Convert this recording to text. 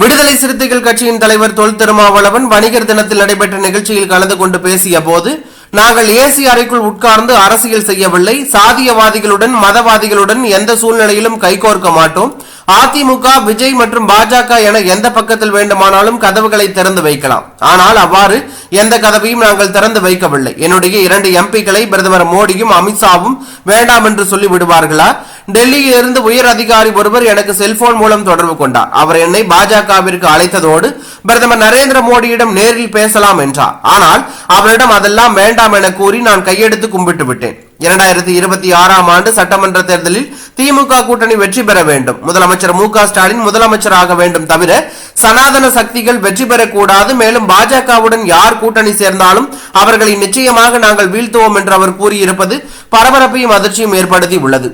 விடுதலை சிறுத்தைகள் கட்சியின் தலைவர் தொல் திருமாவளவன் வணிகர் தினத்தில் நடைபெற்ற நிகழ்ச்சியில் கலந்து கொண்டு பேசிய போது நாங்கள் ஏசி அறைக்குள் உட்கார்ந்து அரசியல் செய்யவில்லை. சாதியவாதிகளுடன் மதவாதிகளுடன் எந்த சூழ்நிலையிலும் கைகோர்க்க மாட்டோம். அதிமுக விஜய் மற்றும் பாஜக என எந்த பக்கத்தில் வேண்டுமானாலும் கதவுகளை திறந்து வைக்கலாம். ஆனால் அவ்வாறு எந்த கதவையும் நாங்கள் திறந்து வைக்கவில்லை. என்னுடைய இரண்டு எம்பிக்களை பிரதமர் மோடியும் அமித்ஷாவும் வேண்டாம் என்று சொல்லி விடுவார்களா டெல்லியில் இருந்து உயர் அதிகாரி ஒருவர் எனக்கு செல்போன் மூலம் தொடர்பு கொண்டார். அவர் என்னை பாஜகவிற்கு அழைத்ததோடு பிரதமர் நரேந்திர மோடியிடம் நேரில் பேசலாம் என்றார். ஆனால் அவரிடம் அதெல்லாம் வேண்டாம் என கூறி நான் கையெடுத்து கும்பிட்டு விட்டேன். இரண்டாயிரத்தி இருபத்தி ஆறாம் ஆண்டு சட்டமன்ற தேர்தலில் திமுக கூட்டணி வெற்றி பெற வேண்டும். முதலமைச்சர் மு ஸ்டாலின் முதலமைச்சராக வேண்டும் தவிர சனாதன சக்திகள் வெற்றி பெறக்கூடாது. மேலும் பாஜகவுடன் யார் கூட்டணி சேர்ந்தாலும் அவர்களை நிச்சயமாக நாங்கள் வீழ்த்துவோம் என்று அவர் கூறியிருப்பது பரபரப்பையும் அதிர்ச்சியும் ஏற்படுத்தி உள்ளது